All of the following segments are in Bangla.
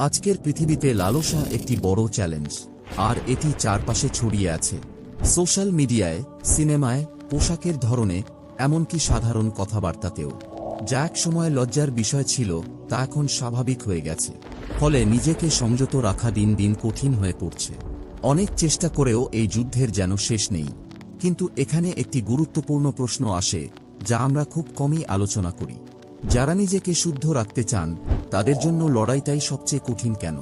আজকের পৃথিবীতে লালসা একটি বড় চ্যালেঞ্জ। আর এটি চারপাশে ছড়িয়ে আছে। সোশ্যাল মিডিয়ায়, সিনেমায়, পোশাকের ধরনে, এমনকি সাধারণ কথাবার্তাতেও। যা এক সময় লজ্জার বিষয় ছিল, তা এখন স্বাভাবিক হয়ে গেছে। ফলে নিজেকে সংযত রাখা দিন দিন কঠিন হয়ে পড়ছে। অনেক চেষ্টা করেও এই যুদ্ধের যেন শেষ নেই। কিন্তু এখানে একটি গুরুত্বপূর্ণ প্রশ্ন আসে, যা আমরা খুব কমই আলোচনা করি। যারা নিজেকে শুদ্ধ রাখতে চান, তাদের জন্য লড়াইটাই সবচেয়ে কঠিন কেন?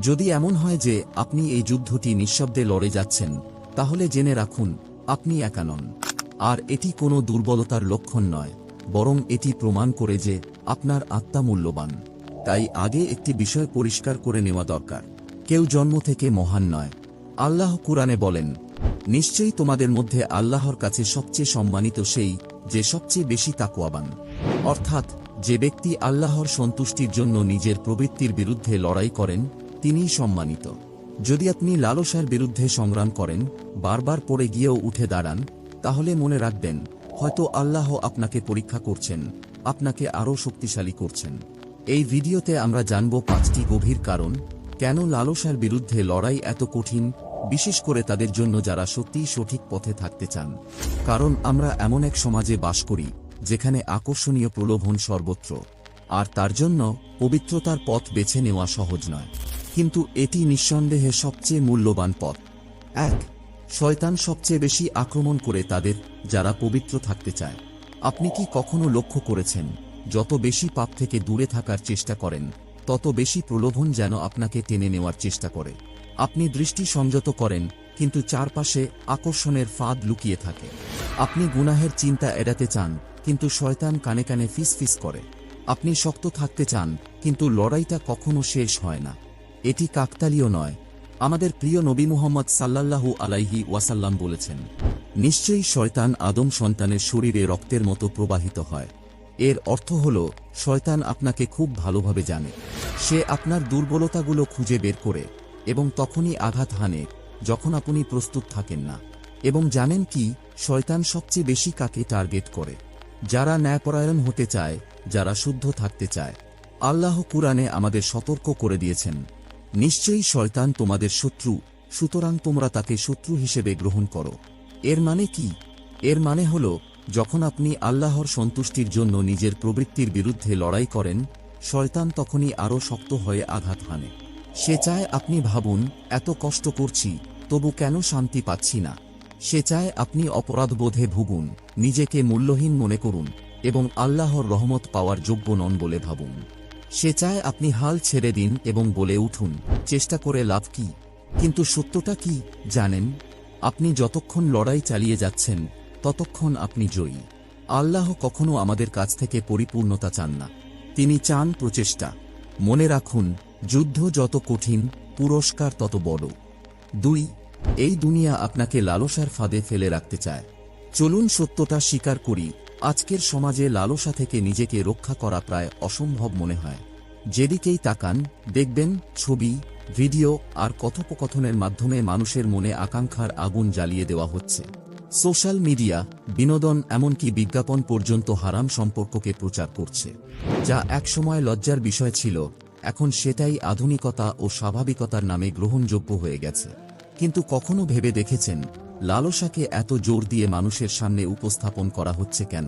যদি এমন হয় যে আপনি এই যুদ্ধটি নিঃশব্দে লড়ে যাচ্ছেন, তাহলে জেনে রাখুন, আপনি একা নন। আর এটি কোনো দুর্বলতার লক্ষণ নয়, বরং এটি প্রমাণ করে যে আপনার আত্মা মূল্যবান। তাই আগে একটি বিষয় পরিষ্কার করে নেওয়া দরকার। কেউ জন্ম থেকে মহান নয়। আল্লাহ কুরআনে বলেন, নিশ্চয়ই তোমাদের মধ্যে আল্লাহর কাছে সবচেয়ে সম্মানিত সেই যে সবচেয়ে বেশি তাকুয়াবান। অর্থাৎ, যে ব্যক্তি আল্লাহর সন্তুষ্টির জন্য নিজের প্রবৃত্তির বিরুদ্ধে লড়াই করেন, তিনিই সম্মানিত। যদি আপনি লালসার বিরুদ্ধে সংগ্রাম করেন, বারবার পড়ে গিয়েও উঠে দাঁড়ান, তাহলে মনে রাখবেন, হয়তো আল্লাহ আপনাকে পরীক্ষা করছেন, আপনাকে আরও শক্তিশালী করছেন। এই ভিডিওতে আমরা জানব পাঁচটি গভীর কারণ, কেন লালসার বিরুদ্ধে লড়াই এত কঠিন বিশেষ করে তাদের জন্য যারা সত্যিই সঠিক পথে থাকতে চান। কারণ আমরা এমন এক সমাজে বাস করি, যেখানে আকর্ষণীয় প্রলোভন সর্বত্র। আর তার জন্য পবিত্রতার পথ বেছে নেওয়া সহজ নয়। কিন্তু এটি নিঃসন্দেহে সবচেয়ে মূল্যবান পথ। এক, শয়তান সবচেয়ে বেশি আক্রমণ করে তাদের, যারা পবিত্র থাকতে চায়। আপনি কি কখনো লক্ষ্য করেছেন, যত বেশি পাপ থেকে দূরে থাকার চেষ্টা করেন তত বেশি প্রলোভন যেন আপনাকে টেনে নেওয়ার চেষ্টা করে। আপনি দৃষ্টি সংযত করেন, কিন্তু চারপাশে আকর্ষণের ফাঁদ লুকিয়ে থাকে। আপনি গুনাহের চিন্তা এড়াতে চান, কিন্তু শয়তান কানে কানে ফিস ফিস করে। আপনি শক্ত থাকতে চান, কিন্তু লড়াইটা কখনো শেষ হয় না। এটি কাকতালীয় নয়। আমাদের প্রিয় নবী মুহাম্মদ সাল্লাল্লাহু আলাইহি ওয়াসাল্লাম বলেছেন, নিশ্চয়ই শয়তান আদম সন্তানের শরীরে রক্তের মতো প্রবাহিত হয়। এর অর্থ হল, শয়তান আপনাকে খুব ভালোভাবে জানে। সে আপনার দুর্বলতাগুলো খুঁজে বের করে এবং তখনই আঘাত হানে যখন আপনি প্রস্তুত থাকেন না। এবং জানেন কি, শয়তান সবচেয়ে বেশি কাকে টার্গেট করে। যারা ন্যায়পরায়ণ হতে চায়, যারা শুদ্ধ থাকতে চায়। আল্লাহ কুরআনে আমাদের সতর্ক করে দিয়েছেন, নিশ্চয়ই শয়তান তোমাদের শত্রু, সুতরাং তোমরা তাকে শত্রু হিসেবে গ্রহণ করো। এর মানে কি? এর মানে হল যখন আপনি আল্লাহর সন্তুষ্টির জন্য নিজের প্রবৃত্তির বিরুদ্ধে লড়াই করেন, শয়তান তখনই আরও শক্ত হয়ে আঘাত হানে। সে চায় আপনি ভাবুন, এত কষ্ট করছি, তবু কেন শান্তি পাচ্ছি না? সে চায় আপনি অপরাধবোধে ভুগুন, নিজেকে মূল্যহীন মনে করুন এবং আল্লাহর রহমত পাওয়ার যোগ্য নন বলে ভাবুন। সে চায় আপনি হাল ছেড়ে দিন এবং বলে উঠুন, চেষ্টা করে লাভ কি? কিন্তু সত্যটা কি, জানেন? আপনি যতক্ষণ লড়াই চালিয়ে যাচ্ছেন ততক্ষণ আপনি জয়ী। আল্লাহ কখনো আমাদের কাছ থেকে পরিপূর্ণতা চান না। তিনি চান প্রচেষ্টা। মনে রাখুন, যুদ্ধ যত কঠিন, পুরস্কার তত বড়। দুই, এই দুনিয়া আপনাকে লালসার ফাঁদে ফেলে রাখতে চায়। চলুন সত্যটা স্বীকার করি, আজকের সমাজে লালসা থেকে নিজেকে রক্ষা করা প্রায় অসম্ভব মনে হয়। যেদিকেই তাকান, দেখবেন ছবি, ভিডিও আর কথোপকথনের মাধ্যমে মানুষের মনে আকাঙ্ক্ষার আগুন জ্বালিয়ে দেওয়া হচ্ছে। সোশ্যাল মিডিয়া, বিনোদন এমনকি বিজ্ঞাপন পর্যন্ত হারাম সম্পর্ককে প্রচার করছে, যা একসময় লজ্জার বিষয় ছিল, এখন সেটাই আধুনিকতা ও স্বাভাবিকতার নামে গ্রহণযোগ্য হয়ে গেছে। কিন্তু কখনো ভেবে দেখেছেন, লালসাকে এত জোর দিয়ে মানুষের সামনে উপস্থাপন করা হচ্ছে কেন?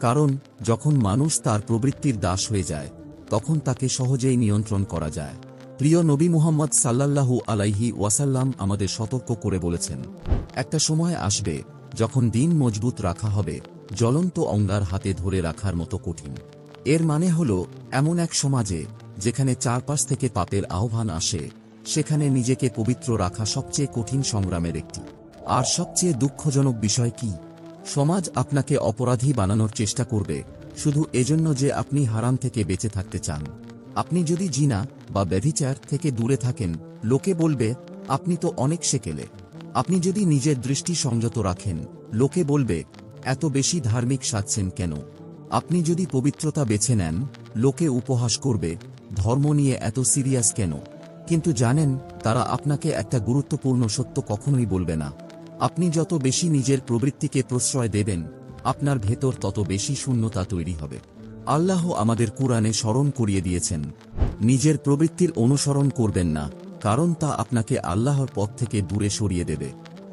কারণ, যখন মানুষ তার প্রবৃত্তির দাস হয়ে যায়, তখন তাকে সহজেই নিয়ন্ত্রণ করা যায়। প্রিয় নবী মুহাম্মদ সাল্লাল্লাহু আলাইহি ওয়াসাল্লাম আমাদের সতর্ক করে বলেছেন, একটা সময় আসবে যখন দিন মজবুত রাখা হবে, জ্বলন্ত অঙ্গার হাতে ধরে রাখার মতো কঠিন। এর মানে হল, এমন এক সমাজে, যেখানে চারপাশ থেকে পাপের আহ্বান আসে, সেখানে নিজেকে পবিত্র রাখা সবচেয়ে কঠিন সংগ্রামের একটি। আর সবচেয়ে দুঃখজনক বিষয় কি? সমাজ আপনাকে অপরাধী বানানোর চেষ্টা করবে, শুধু এজন্য যে আপনি হারাম থেকে বেঁচে থাকতে চান। আপনি যদি জিনা বা ব্যভিচার থেকে দূরে থাকেন, লোকে বলবে, আপনি তো অনেক সেকেলে। আপনি যদি নিজের দৃষ্টি সংযত রাখেন, লোকে বলবে, এত বেশি ধার্মিক সাজছেন কেন? আপনি যদি পবিত্রতা বেছে নেন, লোকে উপহাস করবে, ধর্ম নিয়ে এত সিরিয়াস কেন? কিন্তু জানেন, তারা আপনাকে একটা গুরুত্বপূর্ণ সত্য কখনোই বলবে না। আপনি যত বেশি নিজের প্রবৃত্তিকে প্রশ্রয় দেবেন, আপনার ভেতর তত বেশি শূন্যতা তৈরি হবে। আল্লাহ আমাদের কুরআনে স্মরণ করিয়ে দিয়েছেন, নিজের প্রবৃত্তির অনুসরণ করবেন না কারণ তা আপনাকে আল্লাহর পথ থেকে দূরে সরিয়ে দেবে।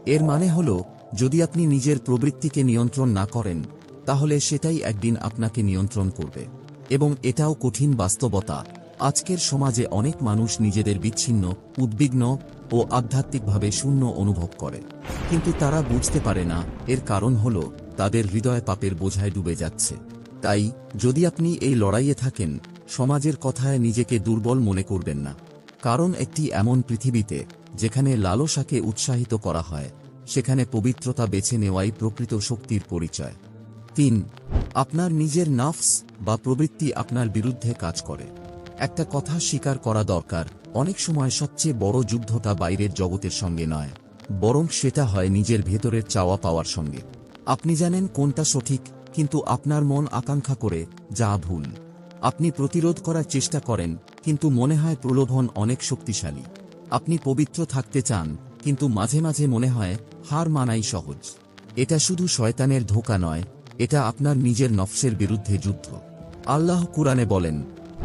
এর মানে হল, যদি আপনি নিজের প্রবৃত্তিকে নিয়ন্ত্রণ না করেন, তাহলে সেটাই একদিন আপনাকে নিয়ন্ত্রণ করবে। এবং এটাও কঠিন বাস্তবতা। আজকের সমাজে অনেক মানুষ নিজেদের বিচ্ছিন্ন, উদ্বিগ্ন ও আধ্যাত্মিকভাবে শূন্য অনুভব করে। কিন্তু তারা বুঝতে পারে না, এর কারণ হল, তাদের হৃদয় পাপের বোঝায় ডুবে যাচ্ছে। তাই, যদি আপনি এই লড়াইয়ে থাকেন, সমাজের কথায় নিজেকে দুর্বল মনে করবেন না। কারণ একটি এমন পৃথিবীতে, যেখানে লালসাকে উৎসাহিত করা হয়, সেখানে পবিত্রতা বেছে নেওয়াই প্রকৃত শক্তির পরিচয়। তিন, আপনার নিজের নাফস বা প্রবৃত্তি আপনার বিরুদ্ধে কাজ করে। একটা কথা স্বীকার করা দরকার, অনেক সময় সবচেয়ে বড় যুদ্ধটা বাইরের জগতের সঙ্গে নয়, বরং সেটা হয় নিজের ভেতরের চাওয়া পাওয়ার সঙ্গে। আপনি জানেন কোনটা সঠিক, কিন্তু আপনার মন আকাঙ্ক্ষা করে, যা ভুল। আপনি প্রতিরোধ করার চেষ্টা করেন কিন্তু মনে হয় প্রলোভন অনেক শক্তিশালী। আপনি পবিত্র থাকতে চান, কিন্তু মাঝে মাঝে মনে হয়, হার মানাই সহজ। এটা শুধু শয়তানের ধোকা নয়, এটা আপনার নিজের নফসের বিরুদ্ধে যুদ্ধ। আল্লাহ কুরআনে বলেন,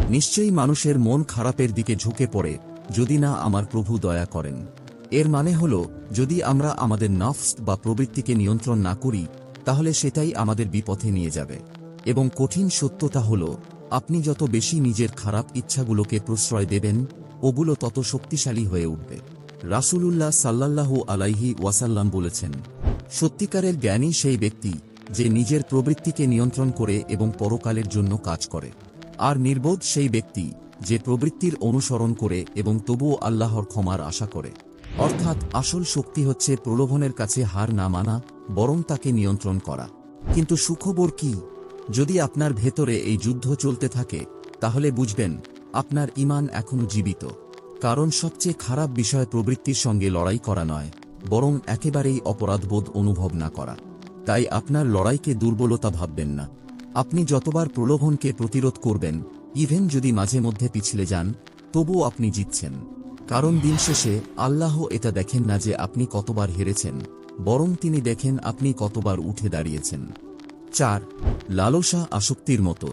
নিশ্চয়ই মানুষের মন খারাপের দিকে ঝুঁকে পড়ে, যদি না আমার প্রভু দয়া করেন। এর মানে হল, যদি আমরা আমাদের নফস বা প্রবৃত্তিকে নিয়ন্ত্রণ না করি, তাহলে সেটাই আমাদের বিপথে নিয়ে যাবে। এবং কঠিন সত্যতা হল আপনি যত বেশি নিজের খারাপ ইচ্ছাগুলোকে প্রশ্রয় দেবেন, ওগুলো তত শক্তিশালী হয়ে উঠবে। রাসূলুল্লাহ সাল্লাল্লাহু আলাইহি ওয়াসাল্লাম বলেছেন, সত্যিকারের জ্ঞানী সেই ব্যক্তি যে নিজের প্রবৃত্তিকে নিয়ন্ত্রণ করে এবং পরকালের জন্য কাজ করে। আর নির্বোধ সেই ব্যক্তি যে প্রবৃত্তির অনুসরণ করে এবং তবুও আল্লাহর ক্ষমার আশা করে। অর্থাৎ আসল শক্তি হচ্ছে প্রলোভনের কাছে হার না মানা, বরং তাকে নিয়ন্ত্রণ করা। কিন্তু সুখবর কি? যদি আপনার ভেতরে এই যুদ্ধ চলতে থাকে, তাহলে বুঝবেন, আপনার ইমান এখনও জীবিত। কারণ সবচেয়ে খারাপ বিষয় প্রবৃত্তির সঙ্গে লড়াই করা নয়, বরং একেবারেই অপরাধবোধ অনুভব না করা। তাই আপনার লড়াইকে দুর্বলতা ভাববেন না। আপনি যতবার প্রলোভনকে প্রতিরোধ করবেন, ইভেন যদি মাঝে মধ্যে পিছলে যান, তবুও আপনি জিতছেন। কারণ দিন শেষে আল্লাহ এটা দেখেন না যে আপনি কতবার হেরেছেন, বরং তিনি দেখেন আপনি কতবার উঠে দাঁড়িয়েছেন। চার, লালসা আসক্তির মতো।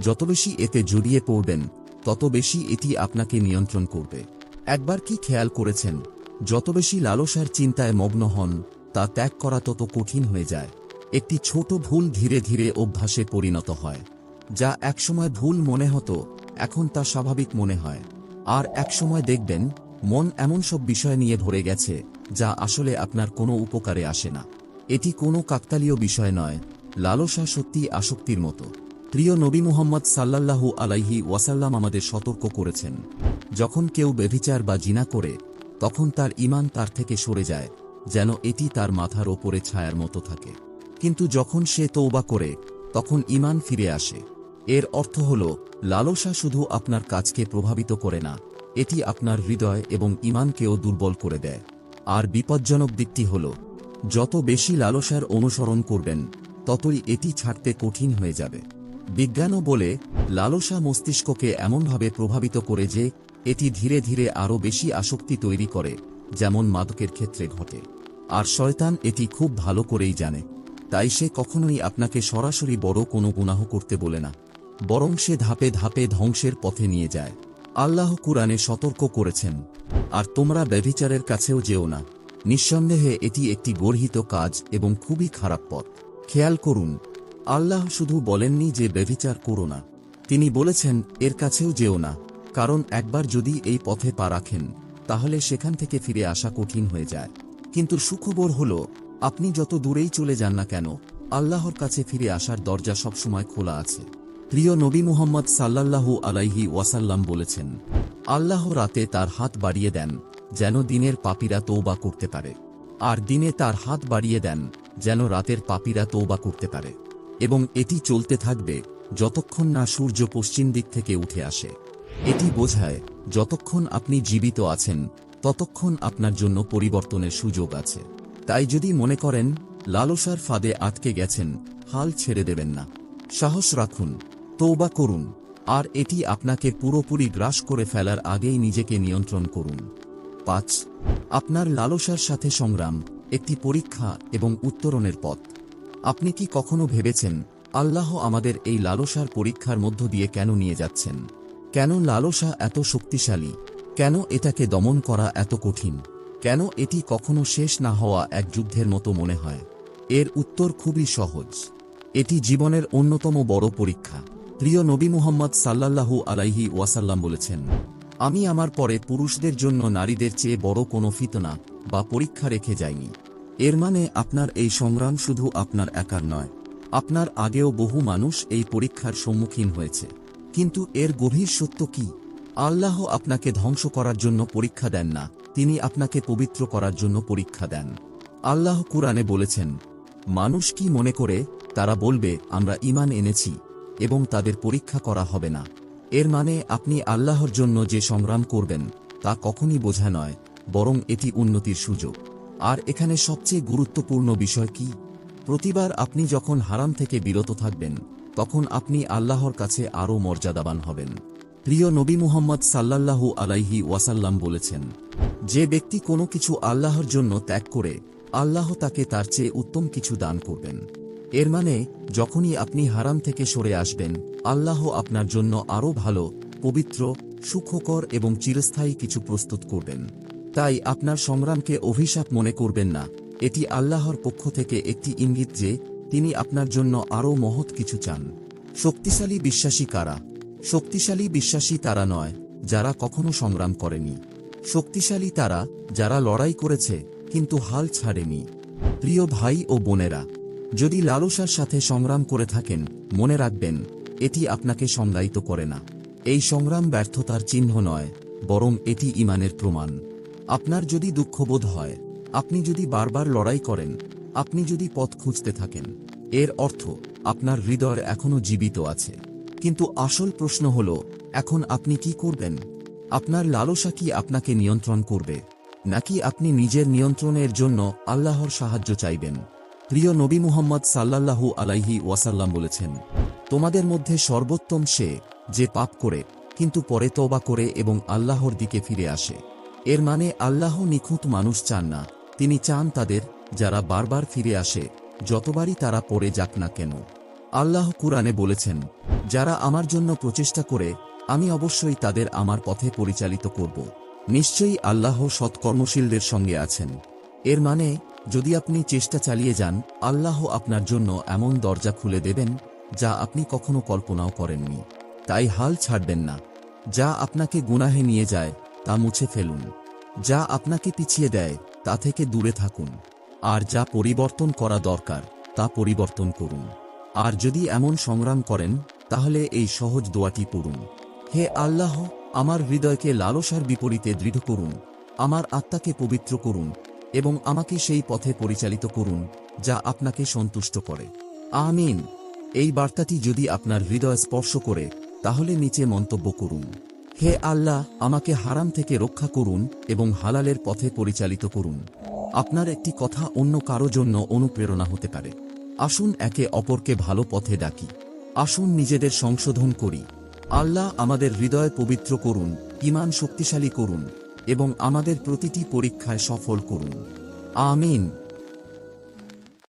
যত বেশি এতে জড়িয়ে পড়বেন, তত বেশি এটি আপনাকে নিয়ন্ত্রণ করবে। একবার কি খেয়াল করেছেন? যত বেশি লালসার চিন্তায় মগ্ন হন, তা ত্যাগ করা তত কঠিন হয়ে যায়। একটি ছোট ভুল ধীরে ধীরে অভ্যাসে পরিণত হয়, যা একসময় ভুল মনে হতো, এখন তা স্বাভাবিক মনে হয়। আর একসময় দেখবেন, মন এমন সব বিষয় নিয়ে ভরে গেছে, যা আসলে আপনার কোনো উপকারে আসে না। এটি কোনো কাকতালীয় বিষয় নয় লালসা সত্যি আসক্তির মতো। প্রিয় নবী মুহাম্মদ সাল্লাল্লাহু আলাইহি ওয়াসাল্লাম আমাদের সতর্ক করেছেন, যখন কেউ বেভিচার বা জিনা করে, তখন তার ইমান তার থেকে সরে যায়, যেন এটি তার মাথার ওপরে ছায়ার মতো থাকে। কিন্তু যখন সে তৌবা করে, তখন ইমান ফিরে আসে। এর অর্থ হল, লালসা শুধু আপনার কাজকে প্রভাবিত করে না, এটি আপনার হৃদয় এবং ইমানকেও দুর্বল করে দেয়। আর বিপজ্জনক দিকটি হল, যত বেশি লালসার অনুসরণ করবেন ততই এটি ছাড়তে কঠিন হয়ে যাবে। বিজ্ঞানও বলে, লালসা মস্তিষ্ককে এমনভাবে প্রভাবিত করে যে, এটি ধীরে ধীরে আরও বেশি আসক্তি তৈরি করে, যেমন মাদকের ক্ষেত্রে ঘটে। আর শয়তান এটি খুব ভালো করেই জানে। তাই সে কখনোই আপনাকে সরাসরি বড় কোনো গুনাহ করতে বলে না। বরং সে ধাপে ধাপে ধ্বংসের পথে নিয়ে যায়। আল্লাহ কুরআনে সতর্ক করেছেন, আর তোমরা ব্যভিচারের কাছেও যেও না। নিঃসন্দেহে এটি একটি গর্হিত কাজ এবং খুবই খারাপ পথ। খেয়াল করুন, আল্লাহ শুধু বলেননি যে ব্যভিচার করো না। তিনি বলেছেন, এর কাছেও যেও না, কারণ একবার যদি এই পথে পা রাখেন, তাহলে সেখান থেকে ফিরে আসা কঠিন হয়ে যায়। কিন্তু সুখবর হল, আপনি যত দূরেই চলে যান না কেন, আল্লাহর কাছে ফিরে আসার দরজা সবসময় খোলা আছে। প্রিয় নবী মুহাম্মদ সাল্লাল্লাহু আলাইহি ওয়াসাল্লাম বলেছেন, আল্লাহ রাতে তার হাত বাড়িয়ে দেন, যেন দিনের পাপীরা তৌবা করতে পারে। আর দিনে তার হাত বাড়িয়ে দেন যেন রাতের পাপীরা তৌবা করতে পারে। এবং এটি চলতে থাকবে যতক্ষণ না সূর্য পশ্চিম দিক থেকে উঠে আসে। এটি বোঝায়, যতক্ষণ আপনি জীবিত আছেন, ততক্ষণ আপনার জন্য পরিবর্তনের সুযোগ আছে। তাই যদি মনে করেন, লালসার ফাঁদে আটকে গেছেন, হাল ছেড়ে দেবেন না। সাহস রাখুন তৌবা করুন, আর এটি আপনাকে পুরোপুরি গ্রাস করে ফেলার আগেই নিজেকে নিয়ন্ত্রণ করুন। পাঁচ, আপনার লালসার সাথে সংগ্রাম একটি পরীক্ষা এবং উত্তরণের পথ। আপনি কি কখনো ভেবেছেন, আল্লাহ আমাদের এই লালসার পরীক্ষার মধ্য দিয়ে কেন নিয়ে যাচ্ছেন? কেন লালসা এত শক্তিশালী? কেন এটাকে দমন করা এত কঠিন? কেন এটি কখনো শেষ না হওয়া এক যুদ্ধের মতো মনে হয়? এর উত্তর খুবই সহজ। এটি জীবনের অন্যতম বড় পরীক্ষা। প্রিয় নবী মুহাম্মদ সাল্লাল্লাহু আলাইহি ওয়াসাল্লাম বলেছেন, আমি আমার পরে পুরুষদের জন্য নারীদের চেয়ে বড় কোনো ফিতনা বা পরীক্ষা রেখে যাইনি এর মানে আপনার এই সংগ্রাম শুধু আপনার একার নয়। আপনার আগেও বহু মানুষ এই পরীক্ষার সম্মুখীন হয়েছে। কিন্তু এর গভীর সত্য কি? আল্লাহ আপনাকে ধ্বংস করার জন্য পরীক্ষা দেন না, তিনি আপনাকে পবিত্র করার জন্য পরীক্ষা দেন। আল্লাহ কুরআনে বলেছেন, মানুষ কি মনে করে, তারা বলবে, আমরা ঈমান এনেছি এবং তাদের পরীক্ষা করা হবে না। এর মানে আপনি আল্লাহর জন্য যে সংগ্রাম করবেন, তা কখনই বোঝা নয়। বরং এটি উন্নতির সুযোগ। আর এখানে সবচেয়ে গুরুত্বপূর্ণ বিষয় কি? প্রতিবার আপনি যখন হারাম থেকে বিরত থাকবেন, তখন আপনি আল্লাহর কাছে আরও মর্যাদাবান হবেন। প্রিয় নবী মুহাম্মদ সাল্লাল্লাহু আলাইহি ওয়াসাল্লাম বলেছেন, যে ব্যক্তি কোনো কিছু আল্লাহর জন্য ত্যাগ করে, আল্লাহ তাকে তার চেয়ে উত্তম কিছু দান করবেন। এর মানে যখনই আপনি হারাম থেকে সরে আসবেন, আল্লাহ আপনার জন্য আরও ভালো, পবিত্র, সুখকর এবং চিরস্থায়ী কিছু প্রস্তুত করবেন। তাই আপনার সংগ্রামকে অভিশাপ মনে করবেন না। এটি আল্লাহর পক্ষ থেকে একটি ইঙ্গিত যে, তিনি আপনার জন্য আরও মহৎ কিছু চান। শক্তিশালী বিশ্বাসী কারা? শক্তিশালী বিশ্বাসী তারা নয়, যারা কখনো সংগ্রাম করেনি। শক্তিশালী তারা, যারা লড়াই করেছে, কিন্তু হাল ছাড়েনি। প্রিয় ভাই ও বোনেরা, যদি লালসার সাথে সংগ্রাম করে থাকেন, মনে রাখবেন, এটি আপনাকে সংজ্ঞায়িত করে না। এই সংগ্রাম ব্যর্থতার চিহ্ন নয়, বরং এটি ইমানের প্রমাণ। আপনার যদি দুঃখবোধ হয়, আপনি যদি বারবার লড়াই করেন, আপনি যদি পথ খুঁজতে থাকেন, এর অর্থ আপনার হৃদয় এখনও জীবিত আছে। কিন্তু আসল প্রশ্ন হল, এখন আপনি কি করবেন? আপনার লালসা কি আপনাকে নিয়ন্ত্রণ করবে? নাকি আপনি নিজের নিয়ন্ত্রণের জন্য আল্লাহর সাহায্য চাইবেন? প্রিয় নবী মুহাম্মদ সাল্লাল্লাহু আলাইহি ওয়াসাল্লাম বলেছেন, তোমাদের মধ্যে সর্বোত্তম সে যে পাপ করে, কিন্তু পরে তওবা করে এবং আল্লাহর দিকে ফিরে আসে। এর মানে আল্লাহ নিখুঁত মানুষ চান না। তিনি চান তাদের, যারা বারবার ফিরে আসে, যতবারই তারা পড়ে যাক না কেন। আল্লাহ কুরআনে বলেছেন, যারা আমার জন্য প্রচেষ্টা করে, আমি অবশ্যই তাদের আমার পথে পরিচালিত করব। নিশ্চয়ই আল্লাহ সৎকর্মশীলদের সঙ্গে আছেন। এর মানে যদি আপনি চেষ্টা চালিয়ে যান, আল্লাহ আপনার জন্য এমন দরজা খুলে দেবেন, যা আপনি কখনো কল্পনাও করেননি। তাই হাল ছাড়বেন না। যা আপনাকে গুনাহে নিয়ে যায় তা মুছে ফেলুন। যা আপনাকে পিছিয়ে দেয়, তা থেকে দূরে থাকুন। আর যা পরিবর্তন করা দরকার, তা পরিবর্তন করুন। আর যদি এমন সংগ্রাম করেন, তাহলে এই সহজ দোয়াটি পড়ুন। হে আল্লাহ, আমার হৃদয়কে লালসার বিপরীতে দৃঢ় করুন। আমার আত্মাকে পবিত্র করুন এবং আমাকে সেই পথে পরিচালিত করুন, যা আপনাকে সন্তুষ্ট করে। আমিন। এই বার্তাটি যদি আপনার হৃদয় স্পর্শ করে, তাহলে নিচে মন্তব্য করুন। হে আল্লাহ, আমাকে হারাম থেকে রক্ষা করুন এবং হালালের পথে পরিচালিত করুন। আপনার একটি কথা অন্য কারও জন্য অনুপ্রেরণা হতে পারে। আসুন একে অপরকে ভালো পথে ডাকি। আসুন নিজেদের সংশোধন করি। আল্লাহ আমাদের হৃদয় পবিত্র করুন ইমান শক্তিশালী করুন এবং আমাদের প্রতিটি পরীক্ষায় সফল করুন। আমিন।